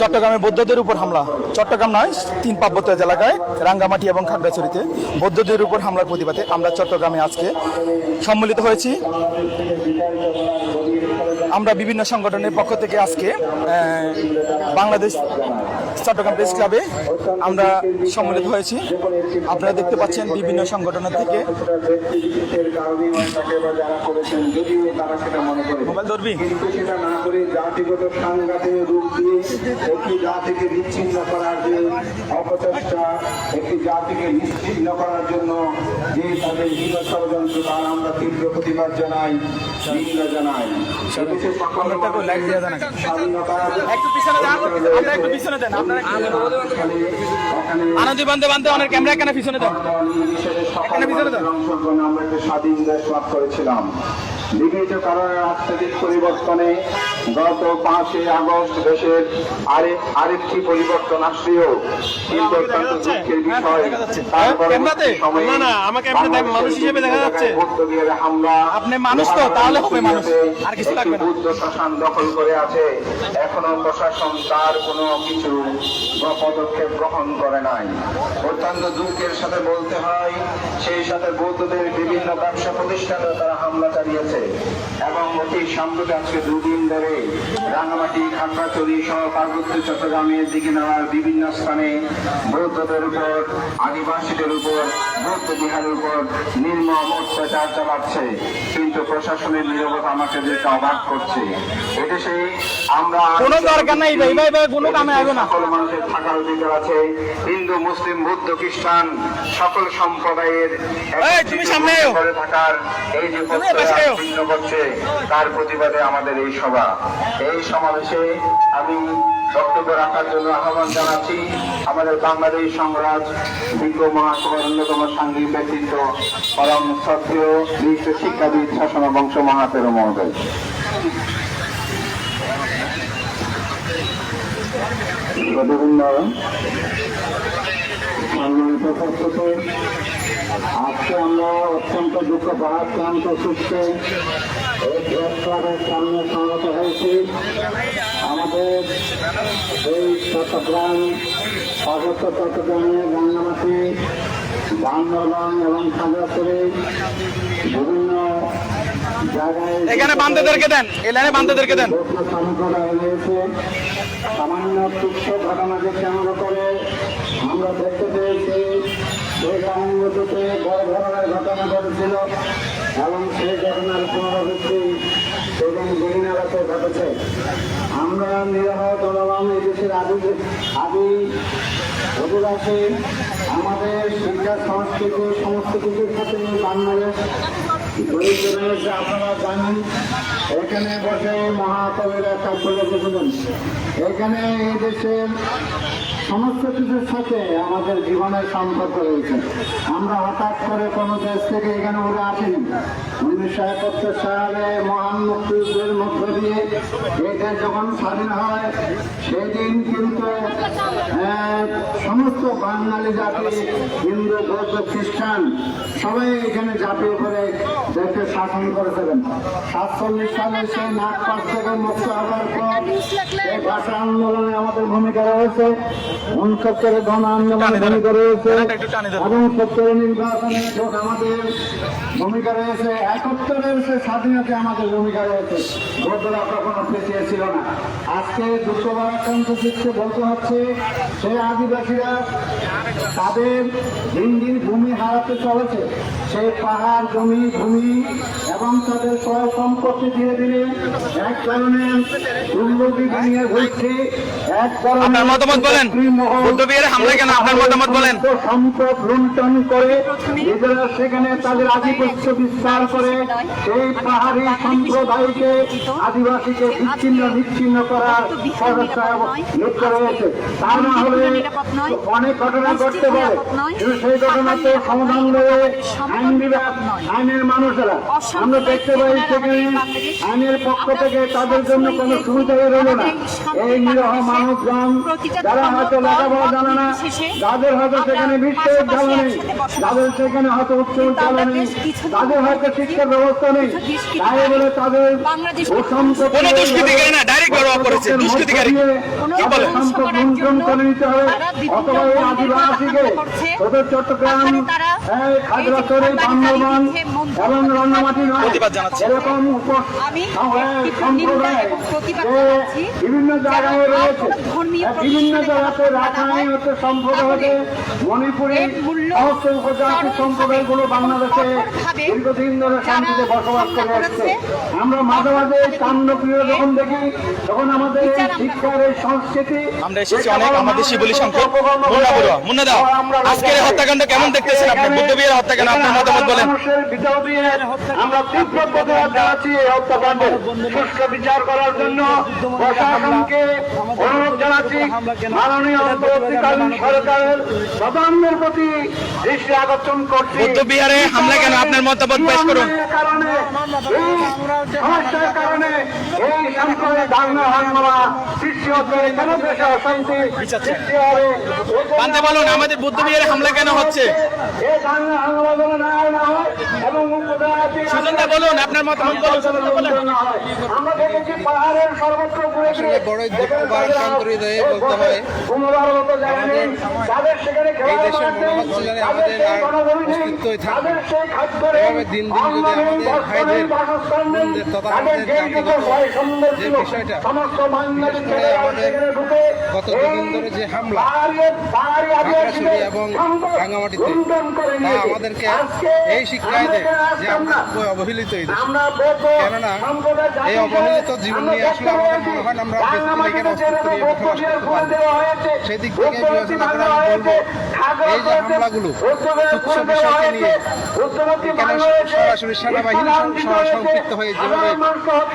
চট্টগ্রামে বৌদ্ধদের উপর হামলা। চট্টগ্রাম নয়, তিন পার্বত্য এলাকায়, রাঙ্গামাটি এবং খাগড়াছড়িতে বৌদ্ধদের উপর হামলার প্রতিবাদে আমরা চট্টগ্রামে আজকে সম্মিলিত হয়েছি। আমরা বিভিন্ন সংগঠনের পক্ষ থেকে আজকে বাংলাদেশ চট্টগ্রাম প্রেস ক্লাবে আমরা সম্মিলিত হয়েছি। আপনারা দেখতে পাচ্ছেন বিভিন্ন সংগঠনের থেকে। মোবাইল ধরবি? জাতিগত সংঘাতে রূপ দিয়ে একটি জাতিকে বিচ্ছিন্ন করার যে অপচেষ্টা একটি জাতিকে নিশ্চিন্ন করার জন্য যে তাদের হীন ষড়যন্ত্র তার আমরা তীব্র প্রতিবাদ জানাই নিন্দা জানাই একটা স্বাধীনতা পিছনে আপনারা একটু পিছনে দেন। আনন্দ বান্ধে বান্ধে অনেক ক্যামেরা কেন পিছনে দাও। আমরা একটা স্বাধীন দেশ লাভ করেছিলাম বিগত কারণে রাজনৈতিক পরিবর্তনে গত পাঁচই আগস্ট দেশের আরেক আরেকটি পরিবর্তন আসলেও কিন্তু অত্যন্ত দুঃখের বিষয়। তার পরবর্তী সময়ে না, না, আমাকে মানুষ হিসেবে দেখা যাচ্ছে। হামলা আপনি মানুষ তো, তাহলে হবে মানুষ। আর কিছু লাগবে না। বুদ্ধ শ্মশান দখল করে আছে এখনও প্রশাসন তার কোনো কিছু পদক্ষেপ গ্রহণ করে নাই অত্যন্ত দুঃখের সাথে বলতে হয় সেই সাথে বৌদ্ধদের বিভিন্ন ব্যবসা প্রতিষ্ঠানে তারা হামলা চালিয়েছে এবং অতি সাম্প্রতিক আজকে দুদিন ধরে রাঙামাটি খাগড়াছড়ি সহ পার্বত্য চট্টগ্রামের দিকে নেওয়ার বিভিন্ন স্থানে বৌদ্ধদের উপর আদিবাসীদের উপর বৌদ্ধ বিহারের উপর নির্মম অত্যাচার চালাচ্ছে। কিন্তু প্রশাসনের নিরবতা আমাকে যেটা অবাক করছে। এদেশে আমরা কোনো দরকার নাই ভাই ভাই ভাই কোনো কামে আসবে না। সকল মানুষের থাকার অধিকার আছে। হিন্দু মুসলিম বৌদ্ধ খ্রিস্টান সকল সম্প্রদায়ের তুমি সামনে থাকার এই যে করছে তার প্রতিবাদে আমাদের এই সভা। এই সমাবেশে আমি বক্তব্য রাখার জন্য আহ্বান জানাচ্ছি। আমাদের বাংলাদেশ সংরাজ বিজ্ঞ মহাসভার অন্যতম সাংঘিক ব্যক্তিত্ব পরম শ্রদ্ধেয় বিশ্ব শিক্ষাবিদ, শাসন বংশ মহাতের মহোদয়। আজকে আমরা অত্যন্ত দুঃখ ভারাক্রান্ত সূত্রে এই প্রেস ক্লাবের সামনে সমবেত হয়েছি আমাদের এই চট্টগ্রাম পার্বত্য চট্টগ্রামে গঙ্গামাটি বান্দরবান এবং খাগড়াছড়ি বিভিন্ন জায়গায় এখানে বান্ধবদেরকে দেন এই লাইনে বান্ধবদেরকে দেন। বৌদ্ধ সম্প্রদায় রয়েছে সামান্য তুচ্ছ ঘটনাকে কেন্দ্র করে আমরা দেখতে পেয়েছি সেই বড় ধরনের ঘটনা ঘটেছিল এবং সেই ঘটনার পুনরাবৃত্তি এবং এলাকায় ঘটেছে আমরা নিরাপদ জনগণ এদেশের দেশের আদি আদি অধিবাসী, আমাদের শিক্ষা, সংস্কৃতি সমস্ত কিছুর সাথে বাংলাদেশ আপনারা জানেন। এখানে বসে মহাকবিরা কাব্য লিখেছিলেন এখানে এই দেশের সমস্ত কিছুর সাথে আমাদের জীবনের সম্পর্ক রয়েছে। আমরা হঠাৎ করে কোনো দেশ থেকে এখানে উড়ে আসিনি। উনিশশো একাত্তর সালে মহান মুক্তিযুদ্ধের মধ্য দিয়ে এই দেশ যখন স্বাধীন হয়, সেদিন কিন্তু সমস্ত বাঙালি জাতি, হিন্দু, বৌদ্ধ, খ্রিস্টান সবাই এখানে ঝাঁপিয়ে করে দেশকে শাসন করেছিলেন। সাতচল্লিশ সালে সেই নাগ পাশ থেকে মুক্ত হওয়ার পর এই ভাষা আন্দোলনে আমাদের ভূমিকা রয়েছে। উনসত্তরের গণ আন্দোলনে ভূমিকা রয়েছে। একটু টানে দেবো। এবং সত্তরের নির্বাচনে আমাদের ভূমিকা রয়েছে। একাত্তরের সে স্বাধীনতা আমাদের ভূমিকা রয়েছে। ভোটরা কখনো পিছিয়ে ছিল না। আজকে দুঃখবার আক্রান্ত চিত্রে বলতে হচ্ছে সেই আদিবাসীরা তাদের দিন দিন ভূমি হারাতে চলেছে। সেই পাহাড় জমি ভূমি এবং তাদের সয় সম্পত্তি ধীরে ধীরে এক কারণে দুর্নীতি নিয়ে ঘুরছে এক কারণে আপনার মতামত বলেন। বুদ্ধবিহারে হামলা কেন? আপনার মতামত বলেন। সম্পদ লুণ্ঠন করে নিজেরা সেখানে তাদের আধিপত্য বিস্তার করে সেই পাহাড়ি সম্প্রদায়কে আদিবাসীকে বিচ্ছিন্ন বিচ্ছিন্ন করার প্রচেষ্টা লিপ্ত রয়েছে তা না হলে অনেক ঘটনা ঘটতে পারে কিন্তু সেই ঘটনাতে সমাধান দেবে আইন বিভাগ আইনের মানুষেরা আমরা দেখতে পাই সেখানে আইনের পক্ষ থেকে তাদের জন্য কোনো সুবিধা রইল না। এই নিরহ মানুষজন যারা হয়তো লেখাপড়া জানে না যাদের হয়তো সেখানে বিশ্ববিদ্যালয় নেই যাদের সেখানে হয়তো উচ্চ বিদ্যালয় নেই তাদের হয়তো শিক্ষার ব্যবস্থা নেই তাই বলে তাদের অসংখ্য করে নিতে হবে অথবা এই আদিবাসীকে ওদের চট্টগ্রাম এই খাগড়াছড়ি বান্দরবান এবং। এরকম সম্প্রদায়। বিভিন্ন জায়গায় রয়েছে বিভিন্ন জায়গাতে সম্প্রদায় হতে মণিপুরি সমস্ত উপজাতি সম্প্রদায়গুলো বাংলাদেশে কঠোরভাবে দীর্ঘদিন ধরে শান্তিতে বসবাস করে আসছে। আমরা মাঝে মাঝে কাণ্ডপ্রিয় যখন দেখি তখন আমাদের শিক্ষার এই সংস্কৃতি আমরা এসেছি অনেক আমাদের শিবলি সংখ্যক মুন্না বড়ুয়া মুন্না দাও। আজকের হত্যাকাণ্ড কেমন দেখতেছেন আপনি বুদ্ধবিহার হত্যাকাণ্ড আপনার মতামত বলেন। আমরা তীব্র প্রতিবাদ জানাচ্ছি এই হত্যাকাণ্ডের সুষ্ঠু বিচার করার জন্য প্রশাসনকে অনুরোধ জানাচ্ছি। মাননীয় অন্তর্বর্তীকালীন সরকারের প্রধানের প্রতি দৃষ্টি আকর্ষণ করছি। বৌদ্ধবিহারে হামলা কেন? আপনার মতামত পেশ করুন। কারণে সমস্যার কারণে এই সংকটে দাঙ্গা হাঙ্গামা সৃষ্টি হচ্ছে। কেন দেশে অশান্তি সৃষ্টি হবে। বলুন আমাদের বুদ্ধবিহারে হামলা কেন হচ্ছে? সুজনদা বলুন আপনার মতামত বলুন। আমরা দেখেছি পাহাড়ের সর্বত্র ঘুরে ঘুরে বলতে হয়। সেখানে দেশের আমাদের আর অস্তিত্বই থাকবে এভাবে দিন দিন যদি আমাদের ভাইদের, বোনদের তথা আমাদের জাতিগত যে বিষয়টা, বিশেষ করে আমাদের গত দুদিন ধরে যে হামলা, এবং করে তা আমাদেরকে এই শিক্ষাই দেয় যে আমরা অবহেলিত এই কেননা এই অবহেলিত জীবন নিয়ে আসলে আমাদের মনে হয় আমরা ব্যক্তিকে অস্তিত্ব নিয়ে বসবাস করতে পারি। সেই দিক থেকে বিবেচনা করে আমি বলব, এই যে হামলাগুলো, তুচ্ছ বিষয়কে নিয়ে সরাসরি সেনাবাহিনী সম্পৃক্ত হয়ে যেভাবে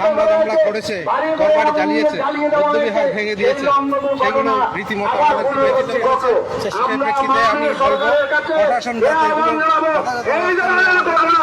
হামলা দামলা করেছে, বাড়ি ঘরবাড়ি জ্বালিয়েছে, হয়েছে, ভেঙে দিয়েছে, সেগুলো রীতিমতো আমাদের ব্যতিক্রম ঘটে। প্রেক্ষিতে আমি বলব, প্রশাসন এই ধরনের ঘটনা